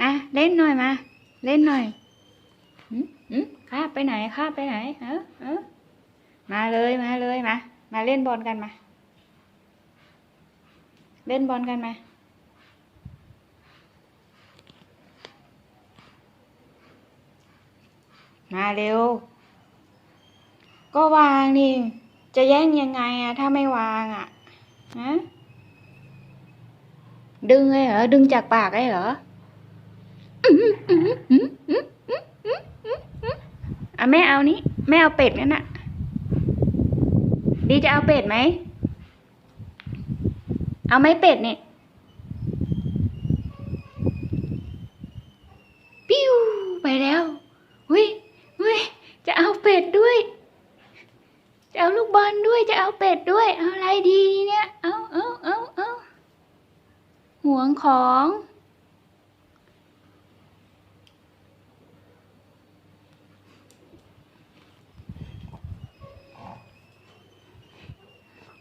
อะเล่นหน่อยมา เล่นหน่อยหืมหืมข้าไปไหนข้าไปไหน เออเออมาเลยมาเลยมา มาเล่นบอลกันมา เล่นบอลกันมามาเร็ว ก็วางนี่ จะแย่งยังไงอะถ้าไม่วางอะฮะ ดึงเลยเหรอ ดึงจากปากเลยเหรออะแม่เอานี้แม่เอาเป็ดนั่นน่ะ ดีจะเอาเป็ดไหม เอาไหมเป็ดเนี่ยปิ้วไปแล้วหุยหุยจะเอาเป็ดด้วย จะเอาลูกบอลด้วย จะเอาเป็ดด้วย เอาอะไรดีเนี่ย เอาเอา ห่วงของ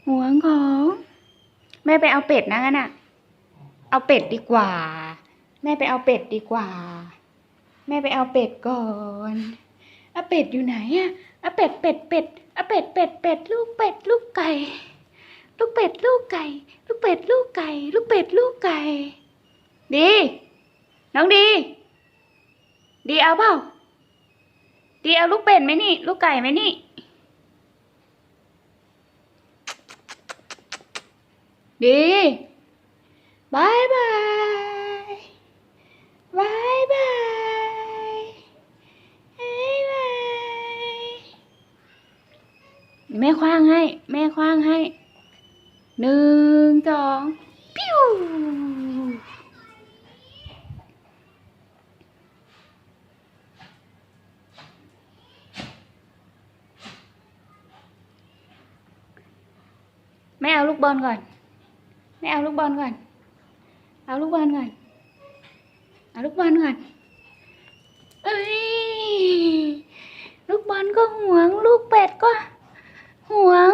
ห่วงของ แม่ไปเอาเป็ดนะงั้นน่ะ เอาเป็ดดีกว่า แม่ไปเอาเป็ดดีกว่า แม่ไปเอาเป็ดก่อนเอาเป็ดอยู่ไหนอะเอาเป็ดเป็ดเป็ดเอาเป็ดเป็ดเป็ดลูกเป็ดลูกไก่ ลูกเป็ดลูกไก่ ลูกเป็ดลูกไก่ ลูกเป็ดลูกไก่ ดี น้องดี ดีเอาเปล่าดีเอาลูกเป็ดไหมนี่ ลูกไก่ไหมนี่ ดีบายบายบายบายบายบายแม่คว้างให้ แม่คว้างให้ หนึ่งสองปิ้ว แม่เอาลูกบอลก่อน แม่เอาลูกบอลก่อน เอาลูกบอลก่อน เอาลูกบอลก่อน เอ้ย ลูกบอลก็ห่วง ลูกเป็ดก็ห่วง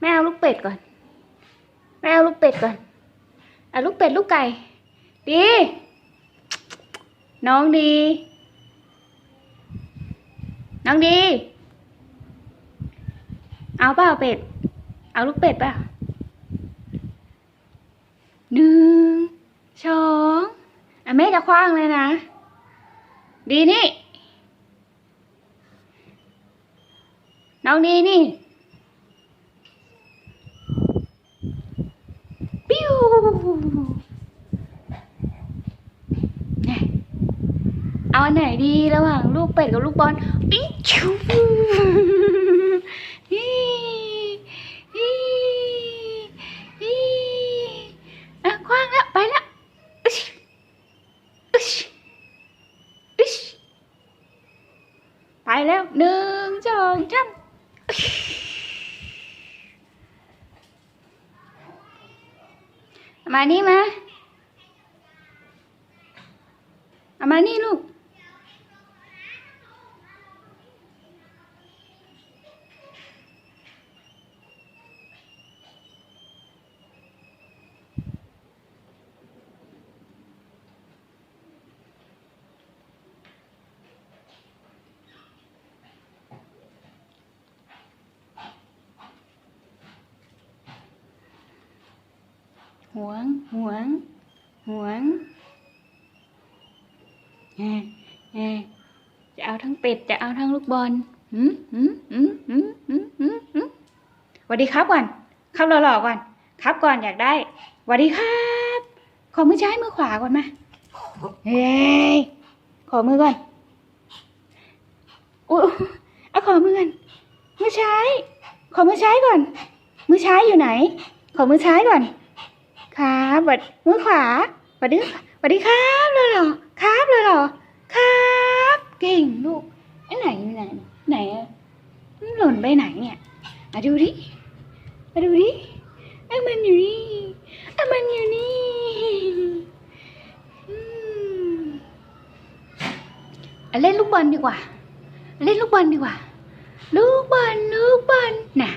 แม่เอาลูกเป็ดก่อน แม่เอาลูกเป็ดก่อนเอาลูกเป็ดลูกไก่ ดี น้องดี น้องดี เอาเปล่าเป็ด เอาลูกเป็ดเปล่าหนึ่งสองอะแม่จะคว้างเลยนะ ดีนี่ น้องดีนี่ ปิ้วเนี่ยเอาอันไหนดีระหว่างลูกเป็ดกับลูกบอลปิ้งชูนี่นี่นี่อะคว้างแล้วไปล้วอึ๊ชอึชอึชไปแล้วหนึ่งสองสามมานี่มา เอามานี่ลูก หวง หวง หวงแง่แง่จะเอาทั้งเป็ด จะเอาทั้งลูกบอลหืมหืมหืมหืมหืมหืมหืมสวัสดีครับก่อน ครับหล่อๆก่อน ครับก่อนอยากได้สวัสดีครับ ขอมือซ้ายมือขวาก่อนมา เฮ้ย ขอมือก่อนอุ้ยเอาขอมือก่อนมือซ้าย ขอมือซ้ายก่อน มือซ้ายอยู่ไหน ขอมือซ้ายก่อน ครับบัดมือขวาบัดดื้อบัดดีครับเลยเหรอครับเลยเหรอครับเก่งลูกไอ้ไหนอยู่ไหนไหนอะหล่นไปไหนเนี่ยมาดูดิมาดูดิไอ้มันอยู่นี่ไอ้มันอยู่นี่อืมเล่นลูกบอลดีกว่า เล่นลูกบอลดีกว่า ลูกบอลลูกบอลน่ะ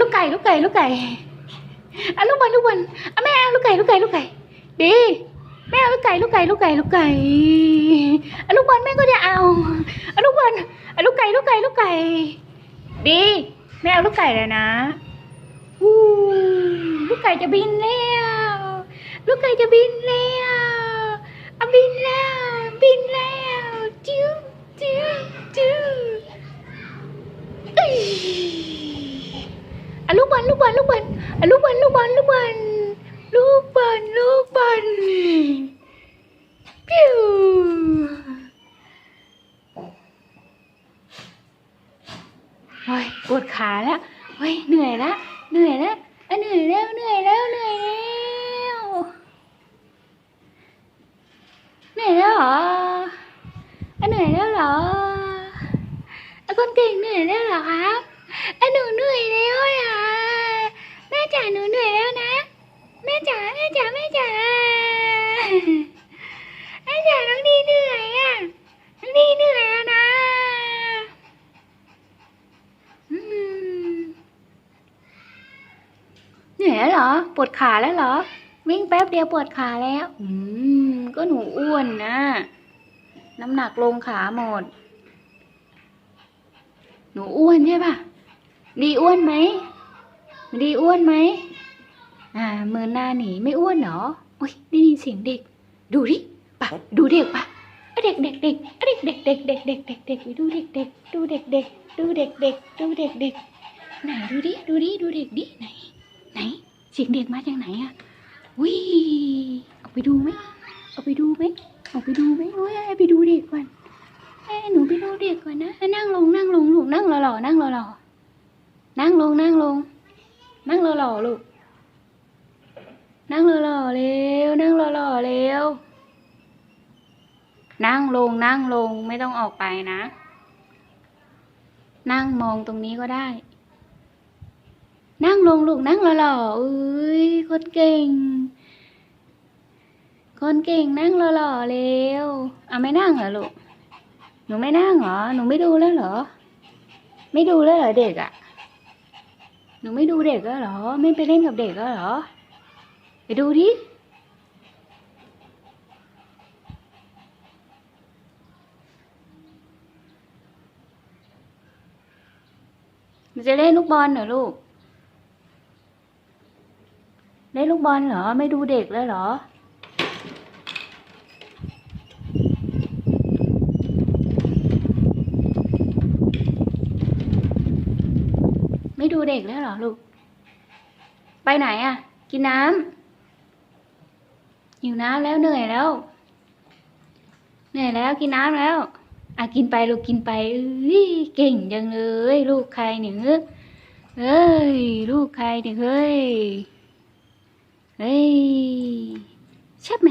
ลูกไก่ลูกไก่ลูกไก่ อะลูกบอลลูกบอลอะแม่เอาลูกไก่ลูกไก่ลูกไก่ดีแม่เอาลูกไก่ลูกไก่ลูกไก่ลูกไก่อะลูกบอลแม่ก็จะเอาอะลูกบอลอะลูกไก่ลูกไก่ลูกไก่ดีแม่เอาลูกไก่เลยนะอู้ลูกไก่จะบินแล้วลูกไก่จะบินแล้วอะบินแล้วบินแล้วจิ้วจิ้วจิ้วอ้ยอะลูกบอลลูกบอลลูกบอล ปิ้วโอ้ยปวดขาแล้วเฮ้ยเหนื่อยแล้วเหนื่อยแล้วอะเหนื่อยแล้วเหนื่อยแล้วเหนื่อยแล้วเหนื่อยแล้วเหรออะเหนื่อยแล้วเหรออะคนเก่งเหนื่อยแล้วเหรอครับอะหนูเหนื่อยแล้วอะแม่จ๋าหนูเหนื่อยแล้วนะแม่จ๋าแม่จ๋าแม่จ๋า แม่จ๋าน้องดีเหนื่อยอะน้องดีเหนื่อยแล้วนะเหนื่อยแล้วเหรอ ปวดขาแล้วเหรอ วิ่งแป๊บเดียวปวดขาแล้ว อืม ก็หนูอ้วนนะ น้ำหนักลงขาหมด หนูอ้วนใช่ปะดีอ้วนไหม ดีอ้วนไหม อ่าเมินหน้าหนีไม่อ้วนเหรอ อุ้ยได้ยินเสียงเด็ก ดูดิปะดูเด็กปะอะเด็กเด็กเด็กอะเด็กเด็กเด็กเด็กเด็กเด็กเด็กดูเด็กเด็กดูเด็กเด็กดูเด็กเด็กดูเด็กเด็กไหนดูดิดูดิดูเด็กดิไหน ไหนเสียงเด็กมาจากไหนอะวิเอาไปดูไหมเอาไปดูไหมเอาไปดูไหมโอ้ยไปดูเด็กก่อนเอ้ยหนูไปดูเด็กก่อนนะนั่งลงนั่งลงลูกนั่งหล่อๆนั่งหล่อๆนั่งลงนั่งลง นั่งหล่อๆลูก นั่งหล่อๆเร็ว นั่งหล่อๆเร็ว นั่งลงนั่งลงไม่ต้องออกไปนะ นั่งมองตรงนี้ก็ได้ นั่งลงลูกนั่งหล่อๆเอ้ยคนเก่ง คนเก่งนั่งหล่อๆเร็วเอะไม่นั่งเหรอลูกหนูไม่นั่งเหรอหนูไม่ดูแล้วเหรอ ไม่ดูแล้วเหรอเด็กอะ่ะหนูไม่ดูเด็กแล้วเหรอ ไม่ไปเล่นกับเด็กแล้วเหรอ ดูดิจะเล่นลูกบอลเหรอลูก เล่นลูกบอลเหรอ ไม่ดูเด็กแล้วเหรอ ไม่ดูเด็กแล้วเหรอลูก ไปไหนอะ กินน้ำ หิวน้ำแล้วเหนื่อยแล้ว เหนื่อยแล้วกินน้ำแล้วอะกินไปลูกกินไปเอ้ยเก่งจังเลย ลูกใครเนี่ยเอ้ยลูกใครเนี่ยเฮ้ยเฮ้ยชอบไหม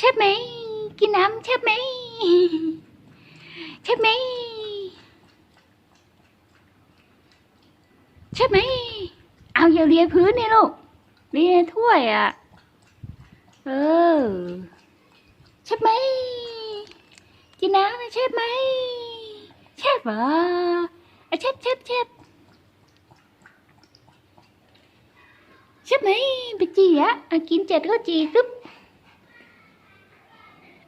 ชอบไหมกินน้ำชอบไหมชอบไหมใช่ไหมเอาอย่าเลียพื้นนี่ลูกเลียถ้วยอะ ออ ใช่ไหมกินน้ำนะใช่ไหมใช่ปะอะเช็ดเช็ดเช็ดใช่ไหมไปจีอะอะกินเจ็ดก็จีตึ๊บ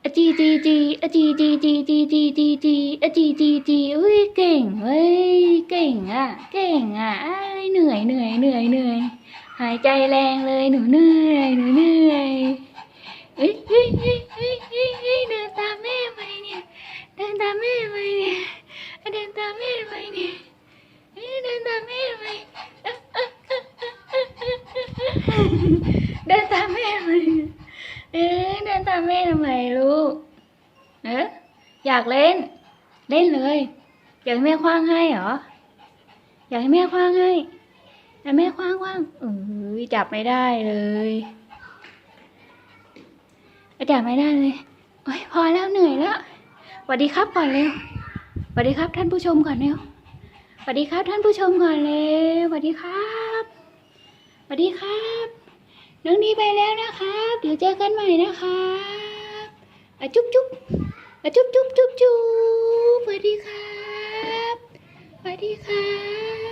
อจีจีจีอจีจีจีจีจีจีจีอจีจีจีอุ้ยเก่งเฮ้ยเก่งอะ เก่งอะอ้ายเหนื่อยเหนื่อยเหนื่อยเหนื่อยหายใจแรงเลยหนูเหนื่อยหนูเหนื่อย ฮ้ยเฮ้ยเฮ้ยเฮ้ยเฮ้ยเดินตามแม่ไปเนี่ยเดินตามแม่ไปเนี่ยเดินตามแม่ไปเนี่ยเอ้ยเดินตามแม่ไปเดินตามแม่ไปเอ๊ะเดินตามแม่ทำไมลูกเอ๊ะอยากเล่น เล่นเลยอยากให้แม่คว้างให้เหรออยากให้แม่คว้างให้แต่แม่คว้างคว้างเออจับไม่ได้เลย ด่าไม่ได้เลย โอ้ยพอแล้วเหนื่อยแล้วสวัสดีครับก่อนเร็วสวัสดีครับท่านผู้ชมก่อนเร็วสวัสดีครับท่านผู้ชมก่อนเร็วสวัสดีครับสวัสดีครับน้องดีไปแล้วนะครับ เดี๋ยวเจอกันใหม่นะครับอะจุ๊บจุ๊บอจุ๊บจุ๊บจุ๊บจุ๊บสวัสดีครับสวัสดีครับ